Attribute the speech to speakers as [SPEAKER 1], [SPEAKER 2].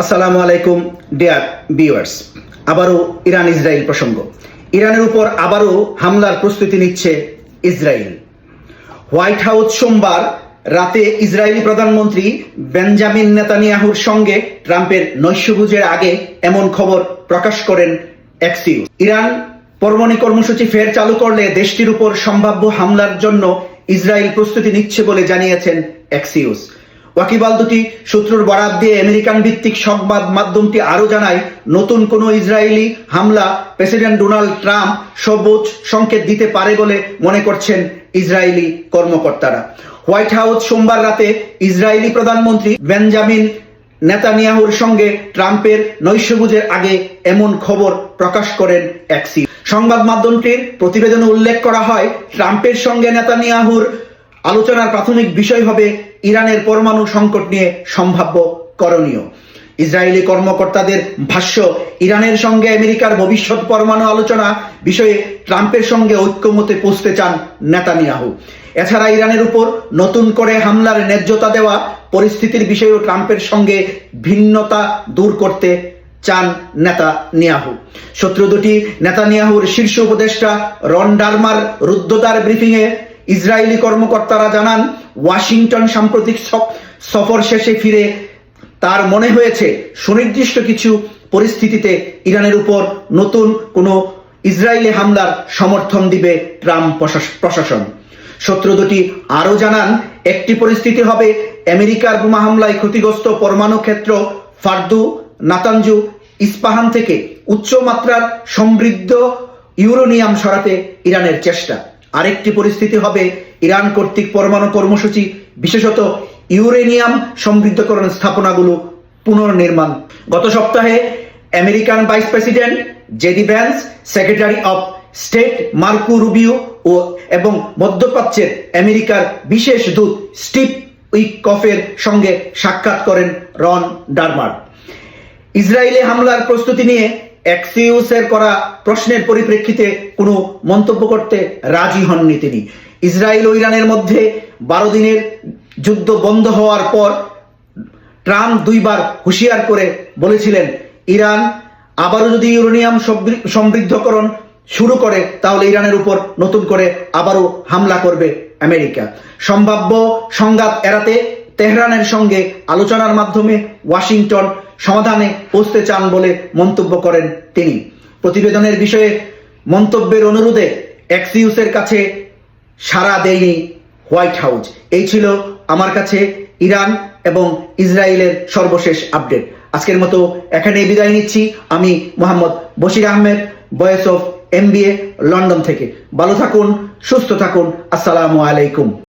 [SPEAKER 1] আসসালামু আলাইকুম, dear viewers. আবারও ইরান ইসরায়েল প্রসঙ্গ। ইরানের উপর আবারও হামলার প্রস্তুতি নিচ্ছে ইসরায়েল। হোয়াইট হাউস সোমবার রাতে ইসরায়েলি প্রধানমন্ত্রী বেঞ্জামিন নেতানিয়াহুর সঙ্গে ট্রাম্পের নৈশভোজের আগে এমন খবর প্রকাশ করেন এক্সিউ ইরান পরমাণু কর্মসূচি ফের চালু করলে দেশটির উপর সম্ভাব্য হামলার জন্য ইসরায়েল প্রস্তুতি নিচ্ছে বলে জানিয়েছেন এক্সিউস ওয়াকিবাল দুটি সূত্রর বরাত দিয়ে আমেরিকান ভিত্তিক সংবাদ মাধ্যমটি আরও জানায়, নতুন কোনো ইসরায়েলি হামলা প্রেসিডেন্ট ডোনাল্ড ট্রাম্প সবুজ সংকেত দিতে পারে বলে মনে করছেন ইসরায়েলি কর্মকর্তারা। হোয়াইট হাউস সোমবার রাতে ইসরায়েলি প্রধানমন্ত্রী বেঞ্জামিন নেতানিয়াহুর সঙ্গে ট্রাম্পের নৈশভোজের আগে এমন খবর প্রকাশ করেন এক্সি সংবাদ মাধ্যমটির প্রতিবেদনে উল্লেখ করা হয়, ট্রাম্পের সঙ্গে নেতানিয়াহুর আলোচনার প্রাথমিক বিষয় হবে ইরানের পরমাণু সংকট নিয়ে সম্ভাব্য করণীয়। ইসরায়েলি কর্মকর্তাদের ভাষ্য, ইরানের সঙ্গে আমেরিকার ভবিষ্যৎ পরমাণু আলোচনা বিষয়ে ট্রাম্পের সঙ্গে ঐক্যমতে পৌঁছতে চান নেতানিয়াহু। এছাড়া ইরানের উপর নতুন করে হামলার ন্যায্যতা দেওয়া পরিস্থিতির বিষয়েও ট্রাম্পের সঙ্গে ভিন্নতা দূর করতে চান নেতা নিয়াহু শত্রু দুটি নেতানিয়াহুর শীর্ষ উপদেষ্টা রন ডারমার রুদ্ধদ্বার ব্রিফিংয়ে ইসরায়েলি কর্মকর্তারা জানান, ওয়াশিংটন সাম্প্রতিক সফর শেষে ফিরে তার মনে হয়েছে, সুনির্দিষ্ট কিছু পরিস্থিতিতে ইরানের উপর নতুন কোনো ইসরায়েলি হামলার সমর্থন দিবে ট্রাম্প প্রশাস- প্রশাসন। শত্রু দুটি আরও জানান, একটি পরিস্থিতি হবে আমেরিকার বোমা হামলায় ক্ষতিগ্রস্ত পরমাণু ক্ষেত্র ফার্দু, নাতানজু, ইস্পাহান থেকে উচ্চ মাত্রার সমৃদ্ধ ইউরোনিয়াম সরাতে ইরানের চেষ্টা। আরেকটি পরিস্থিতি হবে ইরান কর্তৃক পরমাণু কর্মসূচি, বিশেষত ইউরেনিয়াম সমৃদ্ধকরণ স্থাপনাগুলো পুনর্নির্মাণ। গত সপ্তাহে American vice president JD Vance, secretary of state Marco Rubio ও এবং মধ্যপ্রাচ্যের আমেরিকার বিশেষ দূত স্টিভ উইকফের সঙ্গে সাক্ষাৎ করেন রন ডারমার ইসরায়েলে হামলার প্রস্তুতি নিয়ে এক্সিউসের করা প্রশ্নের পরিপ্রেক্ষিতে কোনো মন্তব্য করতে রাজি হননি তিনি। ইসরায়েল ও ইরানের মধ্যে বারো দিনের যুদ্ধ বন্ধ হওয়ার পর ট্রাম্প দুইবার হুঁশিয়ার করে বলেছিলেন, ইরান আবারও যদি ইউরেনিয়াম সমৃদ্ধকরণ শুরু করে, তাহলে ইরানের উপর নতুন করে আবারও হামলা করবে আমেরিকা। সম্ভাব্য সংঘাত এড়াতে তেহরানের সঙ্গে আলোচনার মাধ্যমে ওয়াশিংটন সমাধানে পৌঁছতে চান বলে মন্তব্য করেন তিনি। প্রতিবেদনের বিষয়ে মন্তব্যের অনুরোধে এক্সিউসের কাছে সাড়া দেয়নি হোয়াইট হাউস। এই ছিল আমার কাছে ইরান এবং ইসরায়েলের সর্বশেষ আপডেট। আজকের মতো এখানেই বিদায় নিচ্ছি। আমি Mohammad Bashir Ahmed voice of M London থেকে। ভালো থাকুন, সুস্থ থাকুন। আসসালামু আলাইকুম।